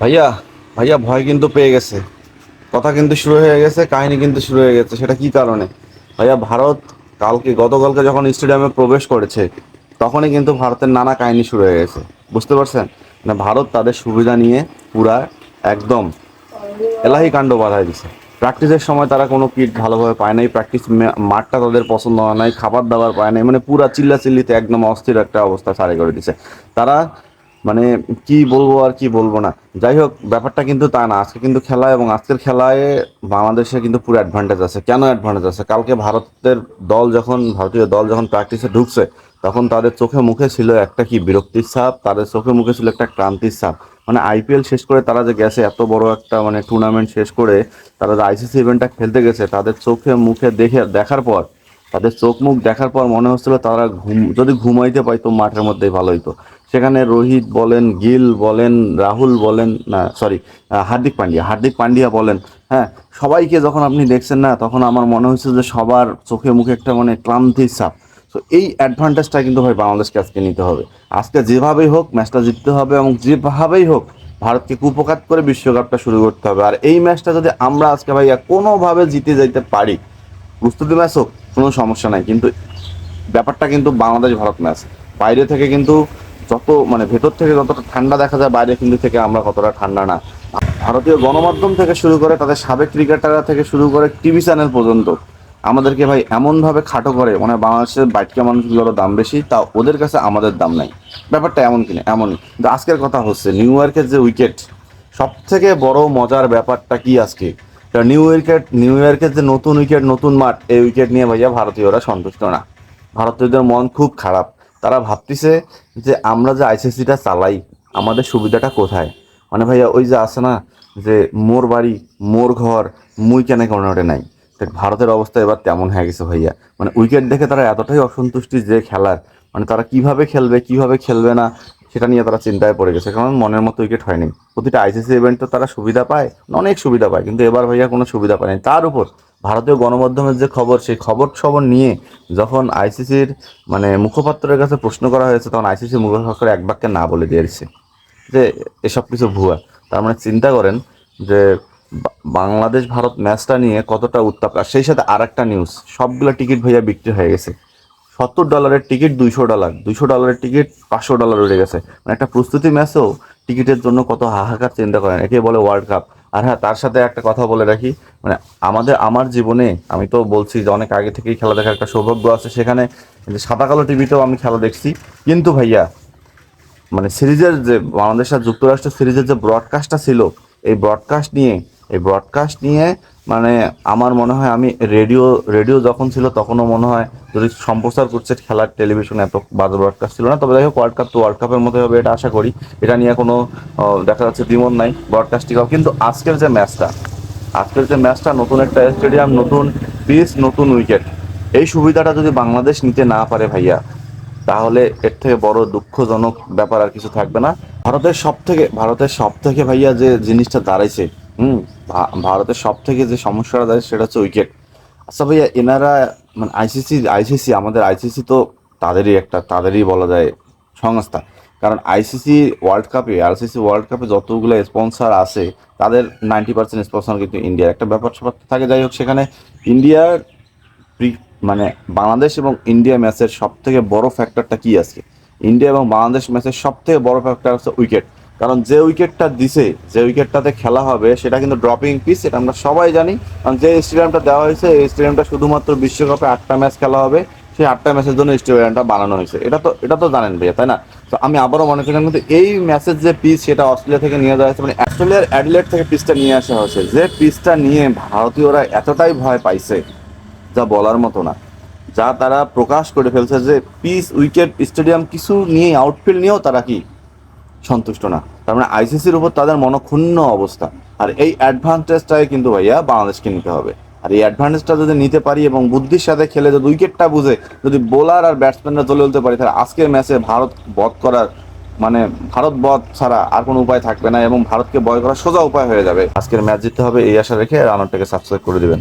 ভাইয়া ভাইয়া ভয় কিন্তু পেয়ে গেছে। কথা কিন্তু শুরু হয়ে গেছে, কাহিনী কিন্তু শুরু হয়ে গেছে, সেটা কি কারণে? ভাইয়া, ভারত কালকে, গতকালকে যখন স্টেডিয়ামে প্রবেশ করেছে, তখনই কিন্তু ভারতের নানা কাহিনী শুরু হয়ে গেছে। বুঝতে পারছেন? মানে ভারত তাদের সুবিধা নিয়ে পুরা একদম এলাহি কাণ্ড বাধায় দিছে। প্র্যাকটিসের সময় তারা কোনো কিট ভালোভাবে পায় নাই, প্র্যাকটিস মাঠটা তাদের পছন্দ হয় নাই, খাবার দাবার পায় নাই মানে পুরা চিল্লা চিল্লিতে একদম অস্থির একটা অবস্থা সারে করে দিছে। তারা মানে কি বলব আর কি বলব না। যাই হোক ব্যাপারটা কিন্তু তা না। আজকে কিন্তু খেলা এবং আজকের খেলায় বাংলাদেশে কিন্তু পুরো অ্যাডভান্টেজ আছে। কেন অ্যাডভান্টেজ আছে? কালকে ভারতের দল যখন, ভারতীয় দল যখন প্র্যাকটিসে ঢুকছে, তখন তাদের চোখে মুখে ছিল একটা কি বিরক্তির ছাপ, তাদের চোখে মুখে ছিল একটা ক্রান্তির ছাপ। মানে আইপিএল শেষ করে তারা যে গেছে, এত বড় একটা মানে টুর্নামেন্ট শেষ করে তারা যে আইসিসি ইভেন্টটা খেলতে গেছে, তাদের চোখে মুখে দেখে, দেখার পর তাদের চোখ মুখ দেখার পর মনে হচ্ছিল তারা ঘুম যদি ঘুমাইতে পাইতো, মাঠের মধ্যেই ভালো হইতো। সেখানে রোহিত বলেন, গিল বলেন, রাহুল বলেন, না সরি হার্দিক পান্ডিয়া হার্দিক পান্ডিয়া বলেন হ্যাঁ সবাইকে যখন আপনি দেখছেন না, তখন আমার মনে হয়েছে যে সবার চোখে মুখে একটা মানে ক্লান্তির ছাপ। তো এই অ্যাডভান্টেজটা কিন্তু ভাই বাংলাদেশকে আজকে নিতে হবে। আজকে যেভাবেই হোক, ম্যাচটা জিততে হবে এবং যেভাবেই হোক, ভারতকে কুপকাত করে বিশ্বকাপটা শুরু করতে হবে। আর এই ম্যাচটা যদি আমরা আজকে ভাইয়া কোনোভাবে জিতে যাইতে পারি, প্রস্তুতি ম্যাচ হোক কোনো সমস্যা নাই। কিন্তু ব্যাপারটা কিন্তু বাংলাদেশ, ভারত ম্যাচ বাইরে থেকে কিন্তু যত মানে ভেতর থেকে যতটা ঠান্ডা দেখা যায়, বাইরে কিন্তু থেকে আমরা কতটা ঠান্ডা না। ভারতীয় গণমাধ্যম থেকে শুরু করে, তাদের সাবেক ক্রিকেটাররা থেকে শুরু করে টিভি চ্যানেল পর্যন্ত আমাদেরকে ভাই এমনভাবে খাটো করে মানে বাংলাদেশের বাইটকা মানুষগুলোর দাম বেশি, তা ওদের কাছে আমাদের দাম নাই। ব্যাপারটা এমন কিনা, এমনই। কিন্তু আজকের কথা হচ্ছে, নিউ ইয়র্কের যে উইকেট সব থেকে বড় মজার ব্যাপারটা কি আজকে? তা নিউ উইকেট নিউ ইয়র্কের যে নতুন উইকেট নতুন মাঠ, এই উইকেট নিয়ে ভাইয়া ভারতীয়রা সন্তুষ্ট না। ভারতীয়দের মন খুব খারাপ। তারা ভাবতেছে যে আমরা যে আইসিসিটা চালাই, আমাদের সুবিধাটা কোথায়? মানে ভাইয়া ওই যে আছে না, যে মোর বাড়ি, মোর ঘর, মুই কেন ওটা নাই। ভারতের অবস্থা এবার তেমন হয়ে গেছে ভাইয়া। মানে উইকেট দেখে তারা এতটাই অসন্তুষ্টি যে খেলার। মানে তারা কীভাবে খেলবে কীভাবে খেলবে না সেটা নিয়ে তারা চিন্তায় পড়ে গেছে, কারণ মনের মতো উইকেট হয়নি। প্রতিটা আইসিসি ইভেন্ট তো তারা সুবিধা পায়, অনেক সুবিধা পায়, কিন্তু এবার ভাইয়া কোনো সুবিধা পায়নি তার উপর ভারতীয় গণমাধ্যমের যে খবর, সেই খবর খবর নিয়ে যখন আইসিসির মানে মুখপাত্রের কাছে প্রশ্ন করা হয়েছে, তখন আইসিসি মুখপাত্র এক বাক্যে না বলে দিয়েছে যে এসব কিছু ভুয়া। তার মানে চিন্তা করেন যে বাংলাদেশ ভারত ম্যাচটা নিয়ে কতটা উত্তাপ, আর সেই সাথে আর একটা নিউজ সবগুলো টিকিট ভাইয়া বিক্রি হয়ে গেছে। সত্তর ডলারের টিকিট দুইশো ডলার দুইশো ডলারের টিকিট পাঁচশো ডলার উঠে গেছে। মানে একটা প্রস্তুতি ম্যাচেও টিকিটের জন্য কত হাহাকার চিন্তা করেন একে বলে ওয়ার্ল্ড কাপ আর হ্যাঁ তার সাথে একটা কথা বলে রাখি মানে আমাদের, আমার জীবনে, আমি তো বলছি যে অনেক আগে থেকেই খেলা দেখার একটা সৌভাগ্য আছে সেখানে সাদা কালো টিভিতেও আমি খেলা দেখছি। কিন্তু ভাইয়া মানে সিরিজের যে বাংলাদেশ আর যুক্তরাষ্ট্র সিরিজের যে ব্রডকাস্টটা ছিল, এই ব্রডকাস্ট নিয়ে এই ব্রডকাস্ট নিয়ে মানে আমার মনে হয় আমি রেডিও রেডিও যখন ছিল তখনও মনে হয় যদি সম্প্রচার করছে খেলার টেলিভিশনে এত বাজে ব্রডকাস্ট ছিল না। তবে দেখো ওয়ার্ল্ড কাপ তো ওয়ার্ল্ড কাপের মতো হবে এটা আশা করি। এটা নিয়ে কোনো দেখা যাচ্ছে দ্বিমত নাই ব্রডকাস্টিংও কিন্তু আজকের যে ম্যাচটা আজকের যে ম্যাচটা নতুন একটা স্টেডিয়াম নতুন পিচ নতুন উইকেট এই সুবিধাটা যদি বাংলাদেশ নিতে না পারে ভাইয়া, তাহলে এর থেকে বড় দুঃখজনক ব্যাপার আর কিছু থাকবে না। ভারতের সব থেকে ভারতের সব থেকে ভাইয়া যে জিনিসটা দাঁড়াইছে, হুম ভারতের সব থেকে যে সমস্যাটা দাঁড়ায় সেটা হচ্ছে উইকেট আচ্ছা ভাইয়া, এনারা মানে আইসিসি আইসিসি আমাদের আইসিসি তো তাদেরই একটা, তাদেরই বলা যায় সংস্থা। কারণ আইসিসি ওয়ার্ল্ড কাপে আইসিসি ওয়ার্ল্ড কাপে যতগুলো স্পন্সর আছে, তাদের নাইনটি পার্সেন্ট স্পন্সর কিন্তু ইন্ডিয়ার একটা ব্যাপার স্যাপার থাকে, যাই হোক, সেখানে ইন্ডিয়ার মানে বাংলাদেশ এবং ইন্ডিয়া ম্যাচের সব থেকে বড় ফ্যাক্টরটা কি আছে? ইন্ডিয়া এবং বাংলাদেশ ম্যাচের সব থেকে বড় ফ্যাক্টর হচ্ছে উইকেট কারণ যে উইকেটটা দিছে, যে উইকেটটাতে খেলা হবে, সেটা কিন্তু ড্রপিং পিস এটা আমরা সবাই জানি। কারণ যে স্টেডিয়ামটা দেওয়া হয়েছে, এই স্টেডিয়ামটা শুধুমাত্র বিশ্বকাপে আটটা ম্যাচ খেলা হবে, সেই আটটা ম্যাচের জন্য স্টেডিয়ামটা বানানো হয়েছে। এটা তো এটা তো জানেন ভাইয়া, তাই না? তো আমি আবারও মনে করি কিন্তু এই ম্যাচের যে পিচ সেটা অস্ট্রেলিয়া থেকে নিয়ে যাওয়া হয়েছে মানে অস্ট্রেলিয়ার অ্যাডিলেট থেকে পিচটা নিয়ে আসা হয়েছে। যে পিচটা নিয়ে ভারতীয়রা এতটাই ভয় পাইছে, যা বলার মতো না, যা তারা প্রকাশ করে ফেলছে যে পিস উইকেট স্টেডিয়াম কিছু নিয়ে আউটফিল্ড নিয়েও তারা কি সন্তুষ্ট না। তার মানে আইসিসির উপর তাদের মনক্ষুণ্ণ অবস্থা। আর এই অ্যাডভান্টেজটাই কিন্তু ভাইয়া বাংলাদেশকে নিতে হবে। আর এই অ্যাডভান্টেজটা যদি নিতে পারি এবং বুদ্ধির সাথে খেলে যদি উইকেটটা বুঝে যদি বোলার আর ব্যাটসম্যানরা চলে উঠতে পারি, তাহলে আজকের ম্যাচে ভারত বধ করার মানে ভারত বধ ছাড়া আর কোনো উপায় থাকবে না এবং ভারতকে বয় করার সোজা উপায় হয়ে যাবে। আজকের ম্যাচ জিততে হবে এই আশা রেখে রানারটাকে সাবস্ক্রাইব করে দিবেন।